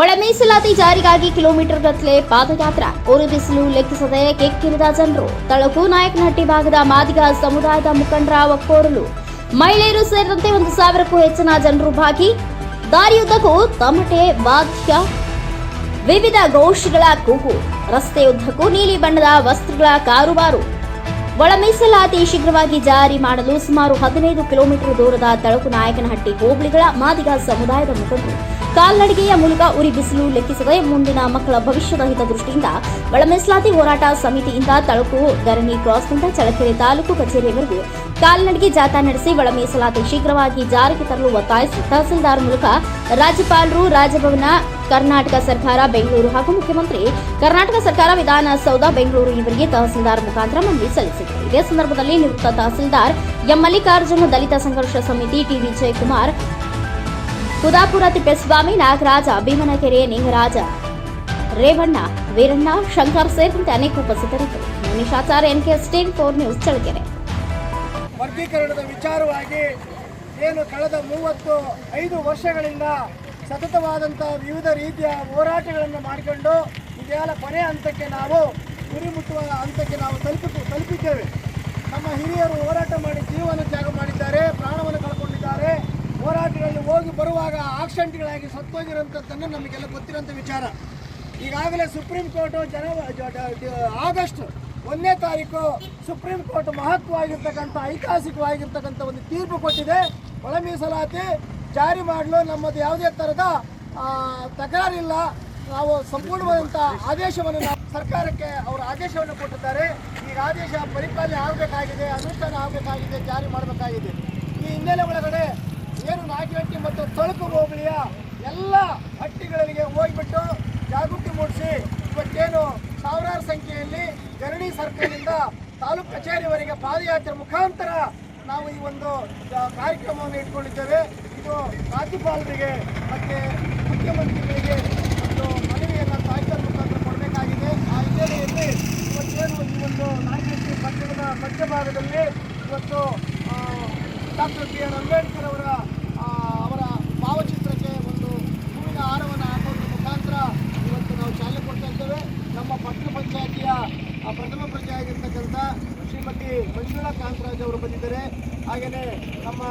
ಒಳ ಮೀಸಲಾತಿ ಜಾರಿಗಾಗಿ ಕಿಲೋಮೀಟರ್ ಗಟ್ಟಲೆ ಪಾದಯಾತ್ರೆ. ಉರಿ ಬಿಸಿಲು ಲೆಕ್ಕಿಸದೆ ಕೆಕ್ಕಿರಿದ ಜನರು. ತಳಕು ನಾಯಕನಹಟ್ಟಿ ಭಾಗದ ಮಾದಿಗ ಸಮುದಾಯದ ಮುಖಂಡರ ಒಕ್ಕೋರಲು. ಮಹಿಳೆಯರು ಸೇರಿದಂತೆ ಒಂದು ಸಾವಿರಕ್ಕೂ ಹೆಚ್ಚಿನ ಜನರು ಭಾಗಿ. ದಾರಿಯುದ್ದಕ್ಕೂ ತಮಟೆ ವಾದ್ಯ. ವಿವಿಧ ಘೋಷಗಳ ಕೂಗು. ರಸ್ತೆಯುದ್ದಕ್ಕೂ ನೀಲಿ ಬಣ್ಣದ ವಸ್ತ್ರಗಳ ಕಾರುಬಾರು. ಒಳ ಮೀಸಲಾತಿ ಶೀಘ್ರವಾಗಿ ಜಾರಿ ಮಾಡಲು ಸುಮಾರು ಹದಿನೈದು ಕಿಲೋಮೀಟರ್ ದೂರದ ತಳಕು ನಾಯಕನಹಟ್ಟಿ ಹೋಬಳಿಗಳ ಮಾದಿಗ ಸಮುದಾಯದ ಮುಖಂಡರು. ಕಾಲ್ನಡಿಗೆಯ ಮೂಲಕ ಉರಿ ಬಿಸಿಲು ಲೆಕ್ಕಿಸದೆ ಮುಂದಿನ ಮಕ್ಕಳ ಭವಿಷ್ಯದ ಹಿತದೃಷ್ಟಿಯಿಂದ ಒಳ ಹೋರಾಟ ಸಮಿತಿಯಿಂದ ತಳಕು ಗರಣಿ ಕ್ರಾಸ್ನಿಂದ ಚಳಕೆರೆ ತಾಲೂಕು ಕಚೇರಿಯವರೆಗೂ ಕಾಲ್ನಡಿಗೆ ಜಾಥಾ ನಡೆಸಿ ಒಳ ಮೀಸಲಾತಿ ಶೀಘ್ರವಾಗಿ ಜಾರಿಗೆ ತರಲು ಒತ್ತಾಯಿಸಿ ತಹಸೀಲ್ದಾರ್ ಮೂಲಕ ರಾಜ್ಯಪಾಲರು, ರಾಜಭವನ, ಕರ್ನಾಟಕ ಸರ್ಕಾರ, ಬೆಂಗಳೂರು ಹಾಗೂ ಮುಖ್ಯಮಂತ್ರಿ ಕರ್ನಾಟಕ ಸರ್ಕಾರ, ವಿಧಾನಸೌಧ, ಬೆಂಗಳೂರು ಇವರಿಗೆ ತಹಸೀಲ್ದಾರ್ ಮುಖಾಂತರ ಮನವಿ ಸಲ್ಲಿಸಿದರು. ಇದೇ ಸಂದರ್ಭದಲ್ಲಿ ನಿವೃತ್ತ ತಹಸೀಲ್ದಾರ್ ಎಂ ಮಲ್ಲಿಕಾರ್ಜುನ ದಲಿತ ಸಂಘರ್ಷ ಸಮಿತಿ ಟಿ ವಿಜಯಕುಮಾರ್ ಕುದಾಪುರ ತಿಪ್ಪೇಸ್ವಾಮಿ ನಾಗರಾಜ, ಭೀಮನಕೆರೆ ನಿಂಗರಾಜ ರೇವಣ್ಣ, ವೀರಣ್ಣ, ಶಂಕರ್ ಸೇರಿದಂತೆ ಅನೇಕ ಉಪಸ್ಥಿತರಿದ್ದರು. ಎನ್ ಎನ್ಕೆ ಸ್ಟೇನ್ ಫೋರ್ ನ್ಯೂಸ್ ಚಳ್ಳಕೆರೆ. ವರ್ಗೀಕರಣದ ವಿಚಾರವಾಗಿ ಏನು ಕಳೆದ ಮೂವತ್ತು ಐದು ವರ್ಷಗಳಿಂದ ಸತತವಾದಂಥ ವಿವಿಧ ರೀತಿಯ ಹೋರಾಟಗಳನ್ನು ಮಾಡಿಕೊಂಡು ಇದೆಲ್ಲ ಕೊನೆ ಹಂತಕ್ಕೆ ನಾವು ಗುರಿ ಮುಟ್ಟುವ ಹಂತಕ್ಕೆ ನಾವು ತಲುಪಿ ತಲುಪಿದ್ದೇವೆ. ನಮ್ಮ ಹಿರಿಯರು ಹೋರಾಟ ಮಾಡಿ ಜೀವನ ತ್ಯಾಗ ಮಾಡಿದ್ದಾರೆ, ಪ್ರಾಣವನ್ನು ಕಳ್ಕೊಂಡಿದ್ದಾರೆ. ಹೋರಾಟಗಳಲ್ಲಿ ಹೋಗಿ ಬರುವಾಗ ಆಕ್ಸಿಡೆಂಟ್ಗಳಾಗಿ ಸತ್ತೋಗಿರೋಂಥದ್ದನ್ನು ನಮಗೆಲ್ಲ ಗೊತ್ತಿರೋಂಥ ವಿಚಾರ. ಈಗಾಗಲೇ ಸುಪ್ರೀಂ ಕೋರ್ಟು ಜನ ಆಗಸ್ಟ್ ಒಂದನೇ ತಾರೀಕು ಸುಪ್ರೀಂ ಕೋರ್ಟ್ ಮಹತ್ವವಾಗಿರ್ತಕ್ಕಂಥ, ಐತಿಹಾಸಿಕವಾಗಿರ್ತಕ್ಕಂಥ ಒಂದು ತೀರ್ಪು ಕೊಟ್ಟಿದೆ. ಒಳ ಮೀಸಲಾತಿ ಜಾರಿ ಮಾಡಲು ನಮ್ಮದು ಯಾವುದೇ ಥರದ ತಕರಾರಿಲ್ಲ. ನಾವು ಸಂಪೂರ್ಣವಾದಂಥ ಆದೇಶವನ್ನು ನಾವು ಸರ್ಕಾರಕ್ಕೆ ಅವರು ಆದೇಶವನ್ನು ಕೊಟ್ಟಿದ್ದಾರೆ. ಈ ಆದೇಶ ಪರಿಪಾಲನೆ ಆಗಬೇಕಾಗಿದೆ, ಅನುಷ್ಠಾನ ಆಗಬೇಕಾಗಿದೆ, ಜಾರಿ ಮಾಡಬೇಕಾಗಿದೆ. ಈ ಹಿನ್ನೆಲೆ ಒಳಗಡೆ ಏನು ನಾಗಿಹಟ್ಟಿ ಮತ್ತು ತಳುಕು ಹೋಬಳಿಯ ಎಲ್ಲ ಹಟ್ಟಿಗಳಿಗೆ ಹೋಗಿಬಿಟ್ಟು ಜಾಗೃತಿ ಮೂಡಿಸಿ, ಇವತ್ತೇನು ಸಾವಿರಾರು ಸಂಖ್ಯೆಯಲ್ಲಿ ಜರಡಿ ಸರ್ಕಲ್ನಿಂದ ತಾಲೂಕು ಕಚೇರಿವರೆಗೆ ಪಾದಯಾತ್ರೆ ಮುಖಾಂತರ ನಾವು ಈ ಒಂದು ಕಾರ್ಯಕ್ರಮವನ್ನು ಇಟ್ಕೊಂಡಿದ್ದೇವೆ. ಇದು ರಾಜ್ಯಪಾಲರಿಗೆ ಮತ್ತು ಮುಖ್ಯಮಂತ್ರಿಗಳಿಗೆ ಒಂದು ಮನವಿಯನ್ನು ಕಾಯ್ದೆಯ ಮುಖಾಂತರ ಕೊಡಬೇಕಾಗಿದೆ. ಆ ಹಿನ್ನೆಲೆಯಲ್ಲಿ ಇವತ್ತೇನು ಈ ಒಂದು ನಾಗಿಹಟ್ಟಿ ಪಟ್ಟಣದ ಮಧ್ಯಭಾಗದಲ್ಲಿ ಇವತ್ತು ಡಾಕ್ಟರ್ ಬಿ ಆರ್ ಅಂಬೇಡ್ಕರ್ ಅವರ ಶ್ರೀಮತಿ ಮಂಜುಳಾ ಕಾಂತರಾಜ್ ಅವರು ಬಂದಿದ್ದಾರೆ. ಹಾಗೆಯೇ ನಮ್ಮ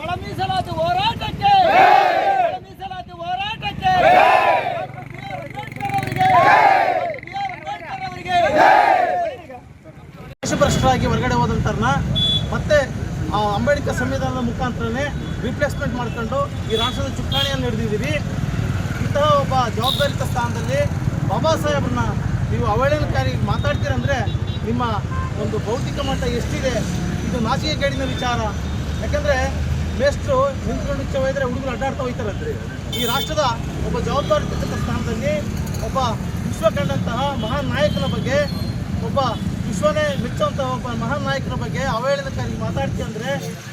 ಒಳ ಮೀಸಲಾತಿ ಹೋರಾಟಕ್ಕೆ. ಮೀಸಲಾತಿ ಹೋರಾಟಕ್ಕೆ. ದೇಶಭ್ರಷ್ಟರಾಗಿ ಹೊರಗಡೆ ಹೋದಂತರ್ನ ಮತ್ತೆ ಆ ಅಂಬೇಡ್ಕರ್ ಸಂವಿಧಾನದ ಮುಖಾಂತರನೇ ರಿಪ್ಲೇಸ್ಮೆಂಟ್ ಮಾಡ್ಕೊಂಡು ಈ ರಾಷ್ಟ್ರದ ಚುಕ್ಕಾಣಿಯನ್ನು ಹಿಡಿದಿದ್ದೀವಿ. ಇಂತಹ ಒಬ್ಬ ಜವಾಬ್ದಾರಿತ ಸ್ಥಾನದಲ್ಲಿ ಬಾಬಾ ಸಾಹೇಬ್ರನ್ನ ನೀವು ಅವಹೇಳನಕಾರಿ ಮಾತಾಡ್ತೀರಂದರೆ ನಿಮ್ಮ ಒಂದು ಭೌತಿಕ ಮಟ್ಟ ಎಷ್ಟಿದೆ? ಇದು ನಾಚಿಕೆಗೇಡಿನ ವಿಚಾರ. ಯಾಕಂದರೆ ಮೇಸ್ಟ್ರು ನಿಂತ್ಕೊಂಡು ಇಚ್ಛೆ ಹುಡುಗರು ಅಡ್ಡಾಡ್ತಾ ಹೋಯ್ತಾರಂದ್ರೆ ಈ ರಾಷ್ಟ್ರದ ಒಬ್ಬ ಜವಾಬ್ದಾರಿತ ಸ್ಥಾನದಲ್ಲಿ ಒಬ್ಬ ವಿಶ್ವ ಕಂಡಂತಹ ಮಹಾನ್ ನಾಯಕನ ಬಗ್ಗೆ ಒಬ್ಬ ವಿಶ್ವನೇ ಮೆಚ್ಚುವಂಥ ಒಬ್ಬ ಮಹಾನ್ ನಾಯಕರ ಬಗ್ಗೆ ಅವಹೇಳನಕಾರಿ ಮಾತಾಡ್ತೀವಿ ಅಂದರೆ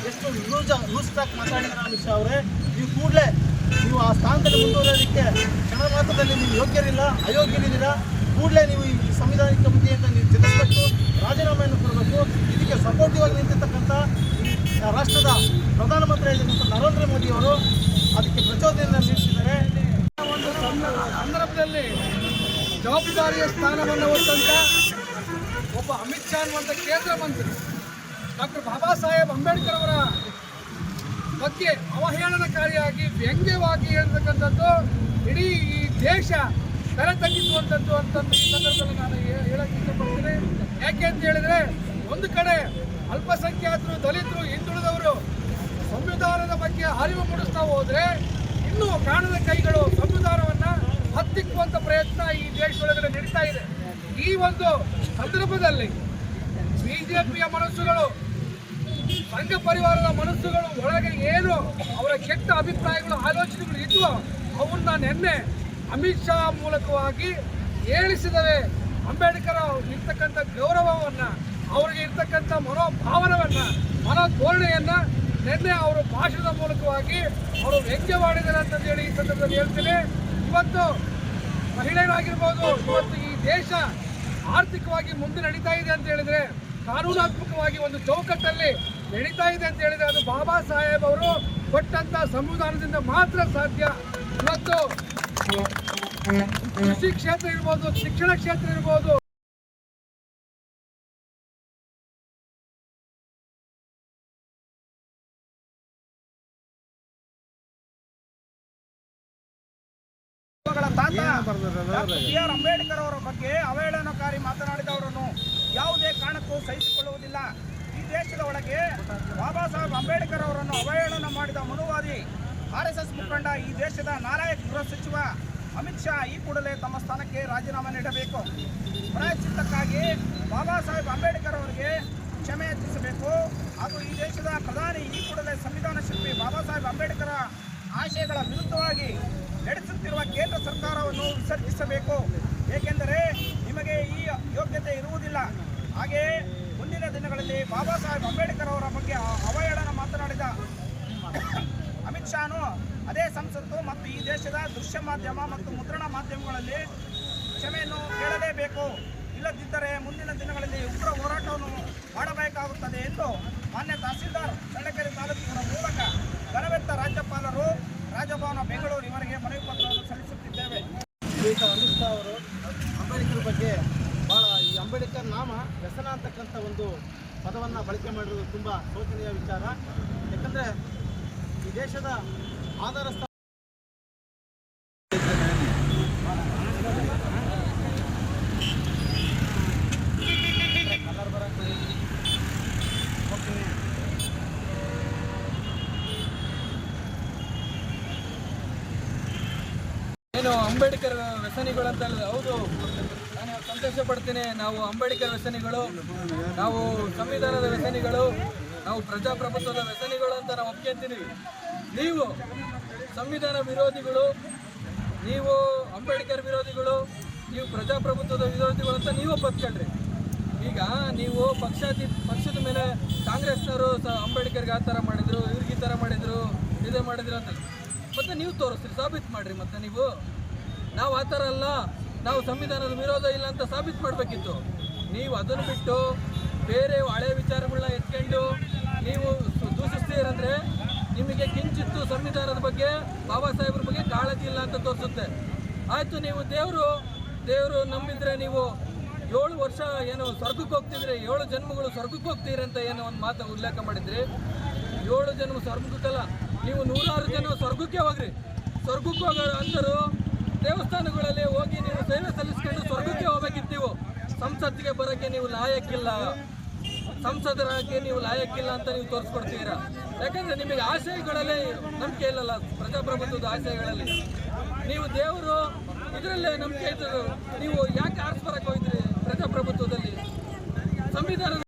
ಎಷ್ಟು ಲೂಜ ಲೂಸ್ ಟಾಕ್ ಮಾತಾಡಿದ್ರೆ ಅಮಿತ್ ಶಾ ಅವರೇ. ನೀವು ಕೂಡಲೇ ನೀವು ಆ ಸ್ಥಾನದಲ್ಲಿ ಮುಂದುವರೋದಕ್ಕೆ ಕ್ಷಣ ಮಾತ್ರದಲ್ಲಿ ನೀವು ಯೋಗ್ಯರಿಲ್ಲ, ಅಯೋಗ್ಯರಿದ್ದೀರಾ? ಕೂಡಲೇ ನೀವು ಈ ಸಂವಿಧಾನಿಕ ಬುದ್ಧಿಯಿಂದ ನೀವು ಚಿತ್ರಪಟ್ಟು ರಾಜೀನಾಮೆಯನ್ನು ಕೊಡಬೇಕು, ಇದಕ್ಕೆ ಸಪೋರ್ಟಿವ್ ಆಗಿ ನಿಂತಿರ್ತಕ್ಕಂಥ ರಾಷ್ಟ್ರದ ಪ್ರಧಾನಮಂತ್ರಿ ಆಗಿರ್ತಕ್ಕಂಥ ನರೇಂದ್ರ ಮೋದಿ ಅವರು ಅದಕ್ಕೆ ಪ್ರಚೋದನೆಯನ್ನು ನೀಡ್ತಿದ್ದಾರೆ ಒಂದು ಸಂದರ್ಭದಲ್ಲಿ ಜವಾಬ್ದಾರಿಯ ಸ್ಥಾನವನ್ನು ಹೊತ್ತಂತ ಒಬ್ಬ ಅಮಿತ್ ಶಾ ಅನ್ನುವಂಥ ಕೇಂದ್ರ ಮಂತ್ರಿ ಡಾಕ್ಟರ್ ಬಾಬಾ ಸಾಹೇಬ್ ಅಂಬೇಡ್ಕರ್ ಅವರ ಬಗ್ಗೆ ಅವಹೇಳನಕಾರಿಯಾಗಿ ವ್ಯಂಗ್ಯವಾಗಿ ಹೇಳ್ತಕ್ಕಂಥದ್ದು ಇಡೀ ಈ ದೇಶ ತಲೆ ತಗ್ಗಿಸುವಂಥದ್ದು ಅಂತಂದು ಈ ಸಂದರ್ಭದಲ್ಲಿ ನಾನು ಹೇಳಕ್ಕೆ ಇಷ್ಟಪಡ್ತೀನಿ. ಯಾಕೆ ಅಂತ ಹೇಳಿದ್ರೆ ಒಂದು ಕಡೆ ಅಲ್ಪಸಂಖ್ಯಾತರು, ದಲಿತರು, ಹಿಂದುಳಿದವರು ಸಂವಿಧಾನದ ಬಗ್ಗೆ ಅರಿವು ಮೂಡಿಸ್ತಾ ಹೋದ್ರೆ ಇನ್ನೂ ಕಾಣದ ಕೈಗಳು ಸಂವಿಧಾನವನ್ನ ಹತ್ತಿಕ್ಕುವಂತ ಪ್ರಯತ್ನ ಈ ದೇಶದೊಳಗಡೆ ನಡೀತಾ ಇದೆ. ಈ ಒಂದು ಸಂದರ್ಭದಲ್ಲಿ ಬಿಜೆಪಿಯ ಮನಸ್ಸುಗಳು, ಸಂಘ ಪರಿವಾರದ ಮನಸ್ಸುಗಳು ಒಳಗೆ ಏನು ಅವರ ಕೆಟ್ಟ ಅಭಿಪ್ರಾಯಗಳು, ಆಲೋಚನೆಗಳು ಇದ್ವೋ ಅವನ್ನ ನಿನ್ನೆ ಅಮಿತ್ ಶಾ ಮೂಲಕವಾಗಿ ಏಳಿಸಿದರೆ ಅಂಬೇಡ್ಕರ್ ಇರ್ತಕ್ಕಂಥ ಗೌರವವನ್ನ, ಅವರಿಗೆ ಇರ್ತಕ್ಕಂಥ ಮನೋಭಾವನವನ್ನ, ಮನೋಧೋರಣೆಯನ್ನು ನಿನ್ನೆ ಅವರು ಭಾಷಣದ ಮೂಲಕವಾಗಿ ಅವರು ವ್ಯಂಗ್ಯವಾಡಿದ್ದಾರೆ ಅಂತ ಹೇಳಿ ಈ ಸಂದರ್ಭದಲ್ಲಿ ಹೇಳ್ತೀನಿ. ಇವತ್ತು ಮಹಿಳೆಯರಾಗಿರ್ಬೋದು, ಇವತ್ತು ಈ ದೇಶ ಆರ್ಥಿಕವಾಗಿ ಮುಂದೆ ನಡೀತಾ ಇದೆ ಅಂತ ಹೇಳಿದ್ರೆ ಕಾನೂನಾತ್ಮಕವಾಗಿ ಒಂದು ಚೌಕಟ್ಟಲ್ಲಿ ನಡೀತಾ ಇದೆ ಅಂತ ಹೇಳಿದ್ರೆ ಅದು ಬಾಬಾ ಸಾಹೇಬ್ ಅವರು ಕೊಟ್ಟಂತ ಸಂವಿಧಾನದಿಂದ ಮಾತ್ರ ಸಾಧ್ಯ. ಇವತ್ತು ಕೃಷಿ ಕ್ಷೇತ್ರ ಇರ್ಬೋದು ಶಿಕ್ಷಣ ಕ್ಷೇತ್ರ ಇರ್ಬೋದು. ಬಿ ಆರ್ ಅಂಬೇಡ್ಕರ್ ಅವರ ಬಗ್ಗೆ ಅವಹೇಳನಕಾರಿ ಮಾತನಾಡಿದವರನ್ನು ಯಾವುದೇ ಕಾರಣಕ್ಕೂ ಸಹಿಸಿಕೊಳ್ಳುವುದಿಲ್ಲ ಈ ದೇಶದ ಒಳಗೆ ಬಾಬಾ ಸಾಹೇಬ್ ಅಂಬೇಡ್ಕರ್ ಅವರನ್ನು ಅವಹೇಳನ ಮಾಡಿದ ಮನುವಾದಿ ಆರ್ ಎಸ್ ಎಸ್ ಮುಖಂಡ ಈ ದೇಶದ ನಾಲಾಯಕ್ ಗೃಹ ಸಚಿವ ಅಮಿತ್ ಶಾ ಈ ಕೂಡಲೇ ತಮ್ಮ ಸ್ಥಾನಕ್ಕೆ ರಾಜೀನಾಮೆ ನೀಡಬೇಕು. ಪ್ರಾಯಶ್ಚಿತ್ತಕ್ಕಾಗಿ ಬಾಬಾ ಸಾಹೇಬ್ ಅಂಬೇಡ್ಕರ್ ಅವರಿಗೆ ಕ್ಷಮೆ ಹೆಚ್ಚಿಸಬೇಕು ಹಾಗೂ ಈ ದೇಶದ ಪ್ರಧಾನಿ ಈ ಕೂಡಲೇ ಸಂವಿಧಾನ ಶಿಲ್ಪಿ ಬಾಬಾ ಸಾಹೇಬ್ ಅಂಬೇಡ್ಕರ್ ಆಶಯಗಳ ವಿರುದ್ಧವಾಗಿ ನಡೆಸುತ್ತಿರುವ ಕೇಂದ್ರ ಸರ್ಕಾರವನ್ನು ವಿಸರ್ಜಿಸಬೇಕು. ಏಕೆಂದರೆ ನಿಮಗೆ ಈ ಯೋಗ್ಯತೆ ಇರುವುದಿಲ್ಲ. ಮುಂದಿನ ದಿನಗಳಲ್ಲಿ ಬಾಬಾ ಸಾಹೇಬ್ ಅಂಬೇಡ್ಕರ್ ಅವರ ಬಗ್ಗೆ ಅವಹೇಳನ ಮಾತನಾಡಿದ ಅಮಿತ್ ಶಾನು ಅದೇ ಸಂಸತ್ತು ಮತ್ತು ಈ ದೇಶದ ದೃಶ್ಯ ಮಾಧ್ಯಮ ಮತ್ತು ಮುದ್ರಣ ಮಾಧ್ಯಮಗಳಲ್ಲಿ ಕ್ಷಮೆಯನ್ನು ಕೇಳಲೇಬೇಕು. ಇಲ್ಲದಿದ್ದರೆ ಮುಂದಿನ ದಿನಗಳಲ್ಲಿ ಉಗ್ರ ಹೋರಾಟವನ್ನು ಮಾಡಬೇಕಾಗುತ್ತದೆ ಎಂದು ಮಾನ್ಯ ತಹಸೀಲ್ದಾರ್ ಚಳ್ಳಕೆರೆ ತಾಲೂಕಿನ ಮೂಲಕ ಗನವೆತ್ತ ರಾಜ್ಯಪಾಲರು ರಾಜಭವನ ಬೆಂಗಳೂರು ಇವರಿಗೆ ಮನವಿ ಪತ್ರವನ್ನು ಸಲ್ಲಿಸುತ್ತಿದ್ದೇವೆ ಶ್ರೀಯುತ ಅಮಿತ್ ಶಾ ಅವರು ಅಂಬೇಡ್ಕರ್ ಬಗ್ಗೆ ಭಾಳ ಈ ಅಂಬೇಡ್ಕರ್ ನಾಮ ವ್ಯಸನ ಅಂತಕ್ಕಂಥ ಒಂದು ಪದವನ್ನು ಬಳಕೆ ಮಾಡಿರೋದು ತುಂಬ ಶೋಚನೀಯ ವಿಚಾರ. ಯಾಕಂದರೆ ಈ ದೇಶದ ಆಧಾರ ಏನು ಅಂಬೇಡ್ಕರ್ ವ್ಯಸನಿಗಳಂತ ಹೌದು. ಸಂತೋಷ ಪಡ್ತೀನಿ ನಾವು ಅಂಬೇಡ್ಕರ್ ವ್ಯಸನಿಗಳು, ನಾವು ಸಂವಿಧಾನದ ವ್ಯಸನಿಗಳು, ನಾವು ಪ್ರಜಾಪ್ರಭುತ್ವದ ವ್ಯಸನಿಗಳು ಅಂತ ನಾವು ಒಪ್ಕೊಂತೀವಿ. ನೀವು ಸಂವಿಧಾನ ವಿರೋಧಿಗಳು, ನೀವು ಅಂಬೇಡ್ಕರ್ ವಿರೋಧಿಗಳು, ನೀವು ಪ್ರಜಾಪ್ರಭುತ್ವದ ವಿರೋಧಿಗಳು ಅಂತ ನೀವು ಒಪ್ಕೊಂಡ್ರಿ ಈಗ ನೀವು ಪಕ್ಷಾತಿ, ಪಕ್ಷದ ಮೇಲೆ ಕಾಂಗ್ರೆಸ್ನವರು ಅಂಬೇಡ್ಕರ್ಗೆ ಆ ಥರ ಮಾಡಿದ್ರು, ಇವ್ರಿಗೆ ಈ ಥರ ಮಾಡಿದ್ರು, ಇದೇ ಮಾಡಿದ್ರು ಅಂತ. ಮತ್ತೆ ನೀವು ತೋರಿಸ್ರಿ, ಸಾಬೀತು ಮಾಡ್ರಿ ಮತ್ತೆ ನೀವು. ನಾವು ಆ ಥರ ಅಲ್ಲ. ನಾವು ಸಂವಿಧಾನದ ವಿರೋಧ ಇಲ್ಲ ಅಂತ ಸಾಬೀತು ಮಾಡಬೇಕಿತ್ತು. ನೀವು ಅದನ್ನು ಬಿಟ್ಟು ಬೇರೆ ಹಳೆ ವಿಚಾರಗಳನ್ನ ಎತ್ಕೊಂಡು ನೀವು ದೂಷಿಸ್ತೀರಂದ್ರೆ ನಿಮಗೆ ಕಿಂಚಿತ್ತು ಸಂವಿಧಾನದ ಬಗ್ಗೆ, ಬಾಬಾ ಸಾಹೇಬ್ರ ಬಗ್ಗೆ ಕಾಳಜಿ ಇಲ್ಲ ಅಂತ ತೋರಿಸುತ್ತೆ. ಆಯಿತು, ನೀವು ದೇವರು ದೇವರು ನಂಬಿದ್ರೆ ನೀವು ಏಳು ವರ್ಷ ಏನು ಸ್ವರ್ಗಕ್ಕೆ ಹೋಗ್ತಿದ್ರೆ, ಏಳು ಜನ್ಮಗಳು ಸ್ವರ್ಗಕ್ಕೆ ಹೋಗ್ತೀರಿ ಅಂತ ಏನೋ ಒಂದು ಮಾತು ಉಲ್ಲೇಖ ಮಾಡಿದ್ರಿ. ಏಳು ಜನ್ಮ ಸ್ವರ್ಗಕ್ಕಲ್ಲ, ನೀವು ನೂರಾರು ಜನ ಸ್ವರ್ಗಕ್ಕೆ ಹೋಗ್ರಿ. ಸ್ವರ್ಗಕ್ಕೆ ಹೋಗೋ ಅಂದರು ದೇವಸ್ಥಾನಗಳಲ್ಲಿ ಹೋಗಿ ನೀವು ಸೇವೆ ಸಲ್ಲಿಸ್ಕೊಂಡು ಸ್ವರ್ಗಕ್ಕೆ ಹೋಗ್ಬೇಕಿತ್ತು ಸಂಸತ್ತಿಗೆ ಬರೋಕ್ಕೆ ನೀವು ಲಾಯಕ್ಕಿಲ್ಲ. ಸಂಸದರಾಗಿ ನೀವು ಲಾಯಕ್ಕಿಲ್ಲ ಅಂತ ನೀವು ತೋರಿಸ್ಕೊಡ್ತೀರಾ? ಯಾಕಂದ್ರೆ ನಿಮಗೆ ಆಶಯಗಳಲ್ಲಿ ನಂಬಿಕೆ ಇಲ್ಲಲ್ಲ ಪ್ರಜಾಪ್ರಭುತ್ವದ ಆಶಯಗಳಲ್ಲಿ. ನೀವು ದೇವರು, ಇದರಲ್ಲೇ ನಂಬಿಕೆ ಇದ್ದರು ನೀವು ಯಾಕೆ ಆರಿಸ್ಬರಕ್ಕೆ ಹೋಗಿದ್ರಿ ಪ್ರಜಾಪ್ರಭುತ್ವದಲ್ಲಿ? ಸಂವಿಧಾನದ